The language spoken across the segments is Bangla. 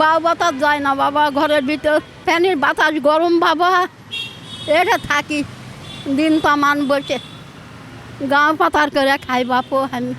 বাউ বাতাস যায় না, বাবা ঘরের ভিতর। ফ্যানের বাতাস গরম, বাবা। এটা থাকি, দিন কামান বসে। গাঁ পাতার করে খাই, বাপো, আমি।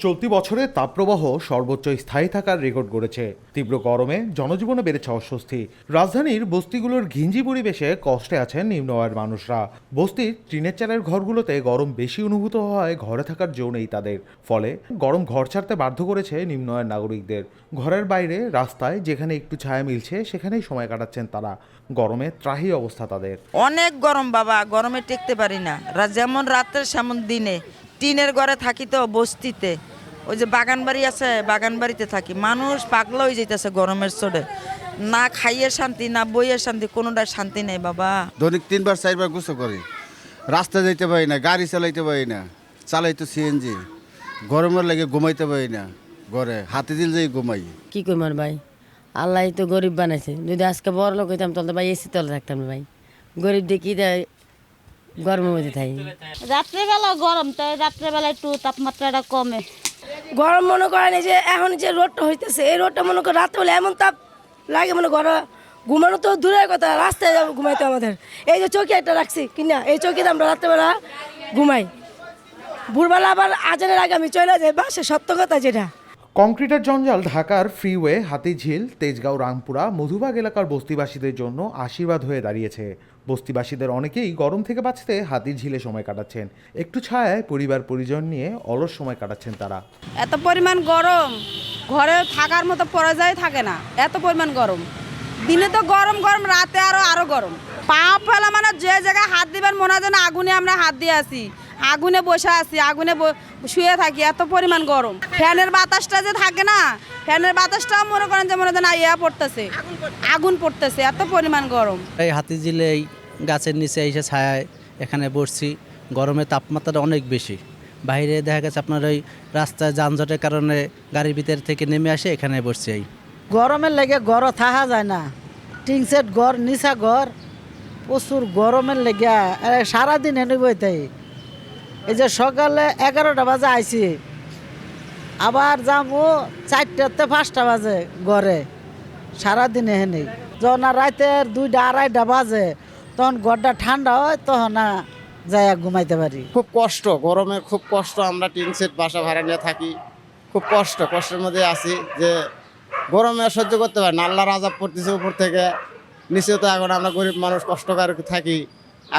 চলতি বছরে তাপপ্রবাহ সর্বোচ্চ স্থায়ী থাকার রেকর্ড গড়েছে। তীব্র গরমে জনজীবনে বেড়েছে অস্বস্তি। রাজধানীর বস্তিগুলোর ঘিঞ্জি পরিবেশে কষ্টে আছেন নিম্ন আয়ের মানুষরা। বস্তির টিনের চালের ঘরগুলোতে গরম বেশি অনুভূত হয়, ঘরে থাকার জো নেই তাদের। ফলে গরম ঘর ছাড়তে বাধ্য করেছে নিম্ন আয়ের নাগরিকদের। ঘরের বাইরে, রাস্তায় যেখানে একটু ছায়া মিলছে, সেখানেই সময় কাটাচ্ছেন তারা। গরমে ত্রাহি অবস্থা তাদের। অনেক গরম বাবা, গরমে টেকতে পারি না। যেমন রাত্রে, সেমন দিনে। টিনের ঘরে থাকি তো বস্তিতে। ওই যে বাগান বাড়ি আছে বাগান বাড়িতে থাকি। মানুষ পাগলা হয়ে যাইতেছে গরমের চোটে। না খাইয়ে শান্তি না বইয়ে শান্তি কোনোটার শান্তি নেই বাবা। দৈনিক তিনবার চারবার গোসল করি। রাস্তা যাইতে পারি না গাড়ি চালাইতে পারি না। চালাই তো সিএনজি গরমের লাগে ঘুমাইতে পারি না ঘরে। হাতে দিল যাই ঘুমাই। কি করব আর ভাই? আল্লাহ তো গরিব বানাইছে। যদি আজকে বড় লোক হইতাম তাহলে ভাই এসি তলে থাকতাম না ভাই। গরিব দেখি দেয় গরমের মধ্যে থাকি রাত্রেবেলা গরম তাই রাত্রেবেলা একটু তাপমাত্রাটা কমে। গরম মনে করেন এই যে এখন যে রোডটা হইতেছে, এই রোডটা মনে করেন রাত্রে হলে এমন তাপ লাগে মনে করো ঘুমানো তো দূরের কথা, রাস্তায় যাব ঘুমাইতে আমাদের। এই যে চৌকি একটা রাখছি, কিনা? এই চৌকিতে আমরা রাত্রেবেলা ঘুমাই। ভোরবেলা আবার আজানের আগে আমি চলে যাই, বাসে, সত্য কথা যেটা। কংক্রিটের জঞ্জাল ঢাকার ফ্রিওয়ে, হাতিঝিল, তেজগাঁও, রামপুরা, মধুবাগ এলাকার বস্তিবাসীদের জন্য আশীর্বাদ হয়ে দাঁড়িয়েছে। বস্তিবাসীদের অনেকেই গরম থেকে বাঁচতে হাতির ঝিলে সময় কাটাচ্ছেন। একটু ছায়ায় পরিবার পরিজন নিয়ে অলস সময় কাটাচ্ছেন তারা। এত পরিমাণ গরম, ঘরে থাকার মতো পর্যায়ে থাকে না। এত পরিমাণ গরম। দিনে তো গরম গরম, রাতে আরও আরও গরম। পা ফেলা মানে যে জায়গায় হাত দিবেন মনে হয় যেন আগুনে আমরা হাত দিয়ে আছি। আগুনে বসে আছি আগুনে ব- শুয়ে থাকি এত পরিমাণ গরম। ফ্যানের বাতাসটা যে থাকে না ফ্যানের বাতাসটাও মনে করেন যে মনে হয় যেন ইয়া পড়তেছে। আগুন পড়তেছে এত পরিমাণ গরম। এই হাতি জিলে এই গাছের নিচে এসে ছায়ায় এখানে বসছি গরমের তাপমাত্রাটা অনেক বেশি। বাইরে দেখা গেছে আপনার ওই রাস্তায় যানজটের কারণে গাড়ির ভিতর থেকে নেমে আসে এখানে বসছি এই। গরমের লেগে ঘর থাকা যায় না। টিন সেট ঘর নিচা ঘর প্রচুর গরমের লেগে সারাদিন এনে বইতে এই যে সকালে এগারোটা বাজে আইছি। আবার যাব চারটাতে পাঁচটা বাজে ঘরে। সারাদিন এখানে যখন রাতের দুইটা, আড়াইটা বাজে, তখন ঘরটা ঠান্ডা হয়, তখন না যাই ঘুমাইতে পারি। খুব কষ্ট, গরমে খুব কষ্ট, আমরা টিন সেট বাসা ভাড়া নিয়ে থাকি। খুব কষ্ট, কষ্টের মধ্যে আছি যে গরমে সহ্য করতে পারি না। আল্লাহ রাজা পড়তেছে উপর থেকে। নিচে তো এখন আমরা গরিব মানুষ, কষ্টকর থাকি।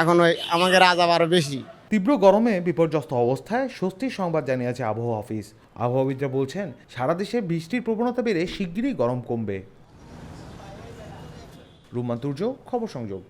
এখন ওই আমাদের রাজা আরও বেশি। তীব্র গরমে বিপর্যস্ত অবস্থায় স্বস্তির সংবাদ জানিয়েছে আবহাওয়া অফিস। আবহাওয়াবিদরা বলছেন, সারা দেশে বৃষ্টির প্রবণতা বেড়ে শিগগিরই গরম কমবে। রুমান্তুর্য খবর সংযোগ।